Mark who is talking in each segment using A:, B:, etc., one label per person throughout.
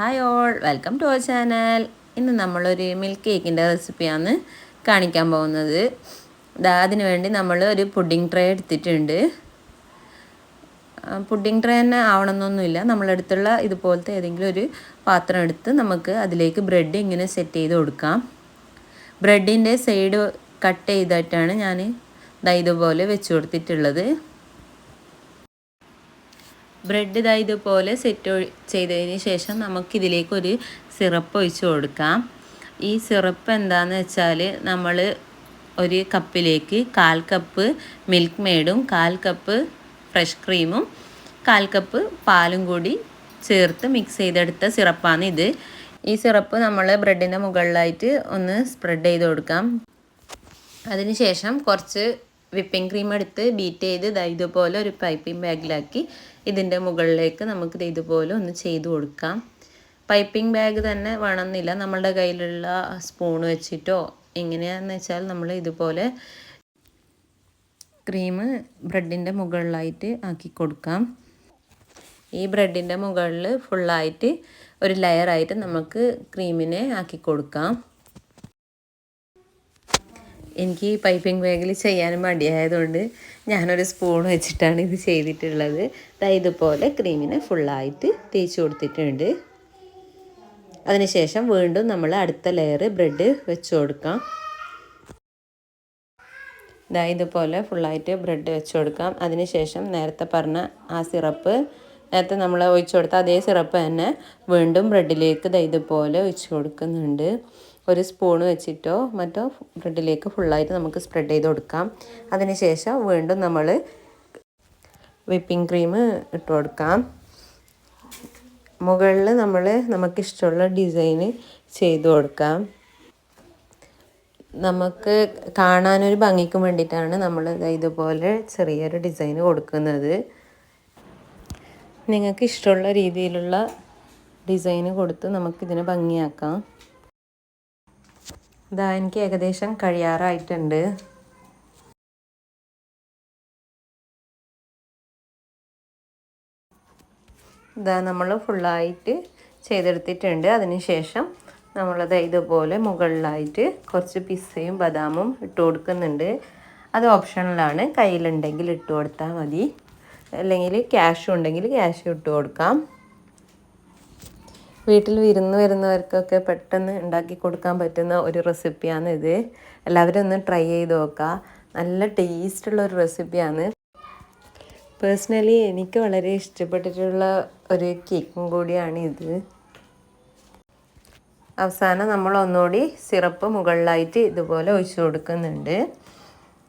A: Hi all welcome to our channel ഇന്ന് നമ്മളൊരു milk കേക്കിന്റെ റെസിപ്പിയാണ് കാണിക്കാൻ പോകുന്നത്. അതിന് വേണ്ടി നമ്മൾ ഒരു പുഡിംഗ് ട്രേ എടുത്തിട്ടുണ്ട്. പുഡിംഗ് ട്രേ തന്നെ ആവണമെന്നൊന്നുമില്ല. നമ്മളെടുത്തുള്ള ഇതുപോലത്തെ ഏതെങ്കിലും ഒരു പാത്രം എടുത്ത് നമുക്ക് അതിലേക്ക് ബ്രെഡ് ഇങ്ങനെ സെറ്റ് ചെയ്ത് കൊടുക്കാം. ബ്രെഡിന്റെ സൈഡ് കട്ട് ചെയ്തിട്ടാണ് ഞാൻ ഇതുപോലെ വെച്ച് കൊടുത്തിട്ടുള്ളത്. ബ്രെഡ് ഇതാ ഇതുപോലെ സെറ്റ് ചെയ്തതിന് ശേഷം നമുക്കിതിലേക്ക് ഒരു സിറപ്പ് ഒഴിച്ച് കൊടുക്കാം. ഈ സിറപ്പ് എന്താണെന്ന് വെച്ചാൽ നമ്മൾ ഒരു കപ്പിലേക്ക് കാൽ കപ്പ് മിൽക്ക് മെയ്ഡും കാൽ കപ്പ് ഫ്രഷ് ക്രീമും കാൽ കപ്പ് പാലും കൂടി ചേർത്ത് മിക്സ് ചെയ്തെടുത്ത സിറപ്പാണ് ഇത്. ഈ സിറപ്പ് നമ്മൾ ബ്രെഡിന്റെ മുകളിലായിട്ട് ഒന്ന് സ്പ്രെഡ് ചെയ്ത് കൊടുക്കാം. അതിനുശേഷം കുറച്ച് വിപ്പിംഗ് ക്രീം എടുത്ത് ബീറ്റ് ചെയ്ത് ഇതുപോലെ ഒരു പൈപ്പിംഗ് ബാഗിലാക്കി ഇതിന്റെ മുകളിലേക്ക് നമുക്ക് ഇതുപോലെ ഒന്ന് ചെയ്ത് കൊടുക്കാം. പൈപ്പിംഗ് ബാഗ് തന്നെ വേണമെന്നില്ല. നമ്മളുടെ കയ്യിലുള്ള സ്പൂൺ വെച്ചിട്ടോ എങ്ങനെയാണെന്ന് വെച്ചാൽ നമ്മൾ ഇതുപോലെ ക്രീം ബ്രെഡിന്റെ മുകളിലായിട്ട് ആക്കി കൊടുക്കാം. ഈ ബ്രെഡിന്റെ മുകളിൽ ഫുള്ളായിട്ട് ഒരു ലെയറായിട്ട് നമുക്ക് ക്രീമിനെ ആക്കി കൊടുക്കാം. എനിക്ക് ഈ പൈപ്പിംഗ് ബാഗിൽ ചെയ്യാനും മടിയായതുകൊണ്ട് ഞാനൊരു സ്പൂൺ വെച്ചിട്ടാണ് ഇത് ചെയ്തിട്ടുള്ളത്. ഇതുപോലെ ക്രീമിനെ ഫുള്ളായിട്ട് തേച്ച് കൊടുത്തിട്ടുണ്ട്. അതിനുശേഷം വീണ്ടും നമ്മൾ അടുത്ത ലെയർ ബ്രെഡ് വെച്ച് കൊടുക്കാം. ഇതാ ഇതുപോലെ ഫുള്ളായിട്ട് ബ്രെഡ് വെച്ച് കൊടുക്കാം. അതിനുശേഷം നേരത്തെ പറഞ്ഞ ആ സിറപ്പ് നേരത്തെ നമ്മൾ ഒഴിച്ചു കൊടുത്ത അതേ സിറപ്പ് തന്നെ വീണ്ടും ബ്രെഡിലേക്ക് ഇതുപോലെ ഒഴിച്ചു കൊടുക്കുന്നുണ്ട്. ഒരു സ്പൂൺ വെച്ചിട്ടോ മറ്റോ ബ്രെഡിലേക്ക് ഫുള്ളായിട്ട് നമുക്ക് സ്പ്രെഡ് ചെയ്ത് കൊടുക്കാം. അതിനുശേഷം വീണ്ടും നമ്മൾ വിപ്പിംഗ് ക്രീം ഇട്ട് കൊടുക്കാം. മുകളിൽ നമ്മൾ നമുക്കിഷ്ടമുള്ള ഡിസൈന് ചെയ്ത് കൊടുക്കാം. നമുക്ക് കാണാനൊരു ഭംഗിക്കും വേണ്ടിയിട്ടാണ് നമ്മൾ ഇതുപോലെ ചെറിയൊരു ഡിസൈൻ കൊടുക്കുന്നത്. നിങ്ങൾക്ക് ഇഷ്ടമുള്ള രീതിയിലുള്ള ഡിസൈന് കൊടുത്ത് നമുക്കിതിനെ ഭംഗിയാക്കാം. ഇതാ എനിക്ക് ഏകദേശം കഴിയാറായിട്ടുണ്ട്. ഇതാ നമ്മൾ ഫുള്ളായിട്ട് ചെയ്തെടുത്തിട്ടുണ്ട്. അതിനുശേഷം നമ്മളത് ഇതുപോലെ മുകളിലായിട്ട് കുറച്ച് പിസ്സയും ബദാമും ഇട്ട് കൊടുക്കുന്നുണ്ട്. അത് ഓപ്ഷണലാണ്. കയ്യിലുണ്ടെങ്കിൽ ഇട്ട് കൊടുത്താൽ മതി. അല്ലെങ്കിൽ ക്യാഷും ഉണ്ടെങ്കിൽ ക്യാഷ് ഇട്ട് കൊടുക്കാം. വീട്ടിൽ വിരുന്ന് വരുന്നവർക്കൊക്കെ പെട്ടെന്ന് ഉണ്ടാക്കി കൊടുക്കാൻ പറ്റുന്ന ഒരു റെസിപ്പിയാണ് ഇത്. എല്ലാവരും ഒന്ന് ട്രൈ ചെയ്ത് നോക്കുക നല്ല ടേസ്റ്റുള്ള ഒരു റെസിപ്പിയാണ്. പേഴ്സണലി എനിക്ക് വളരെ ഇഷ്ടപ്പെട്ടിട്ടുള്ള ഒരു കേക്കും കൂടിയാണ് ഇത്. അവസാനം നമ്മൾ ഒന്നുകൂടി സിറപ്പ് മുകളിലായിട്ട് ഇതുപോലെ ഒഴിച്ചു കൊടുക്കുന്നുണ്ട്.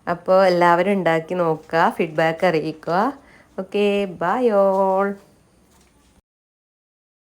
A: അപ്പോൾ എല്ലാവരും ഉണ്ടാക്കി നോക്കുക ഫീഡ്ബാക്ക് അറിയിക്കുക. Okay bye all